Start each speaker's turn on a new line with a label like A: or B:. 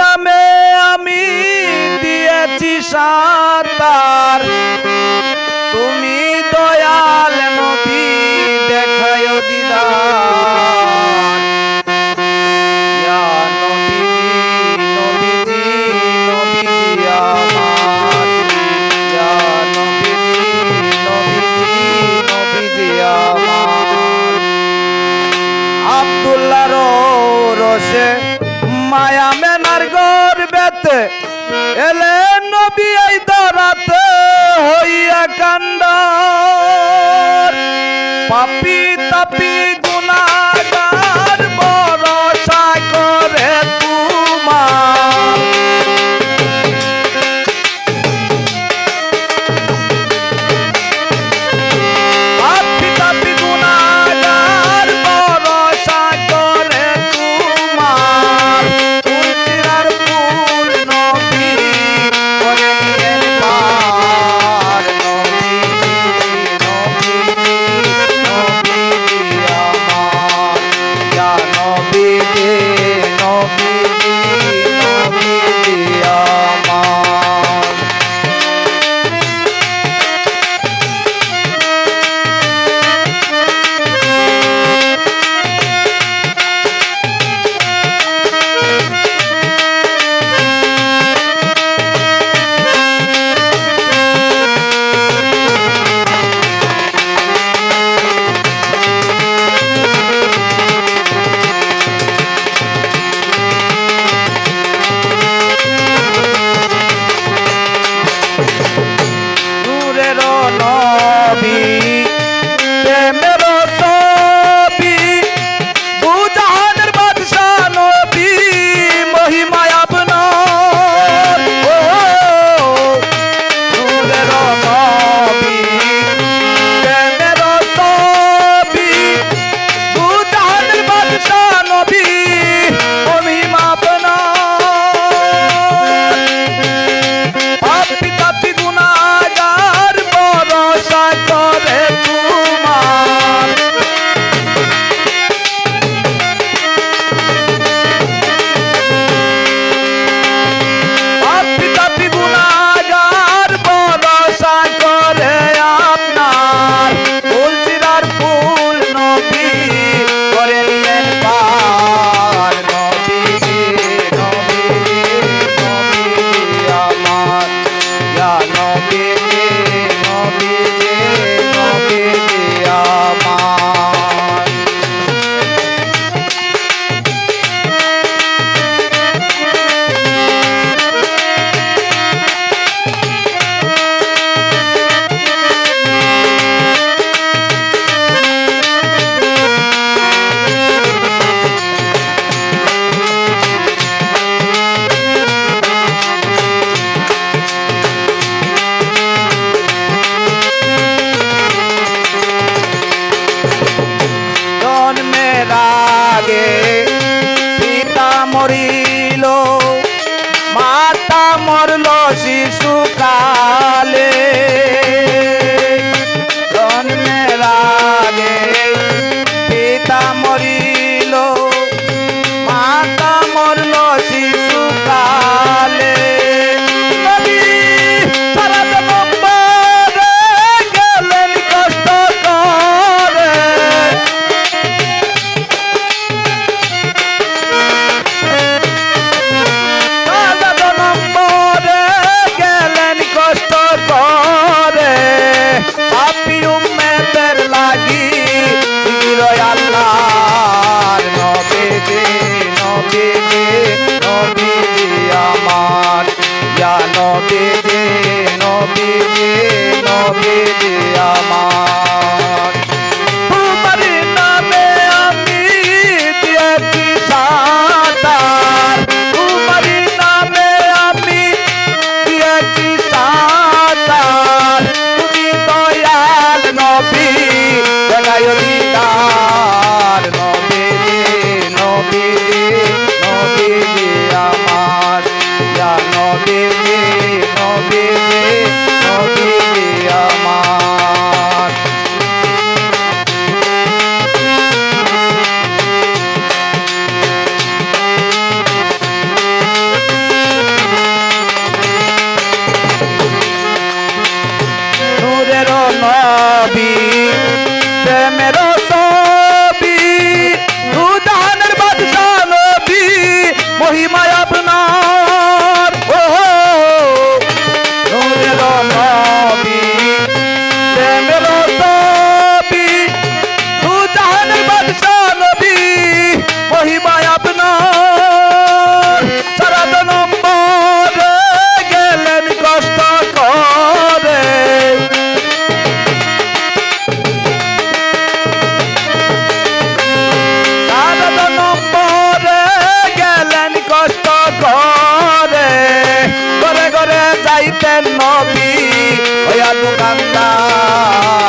A: নামে আমি দিয়েছি সাতার মায়া মেনার গর্বেতে এলে নবী এই দরাতে হইয়া কান্ড পাপী Ya no I'll be. দিতেন নবী হয়া দোকানদার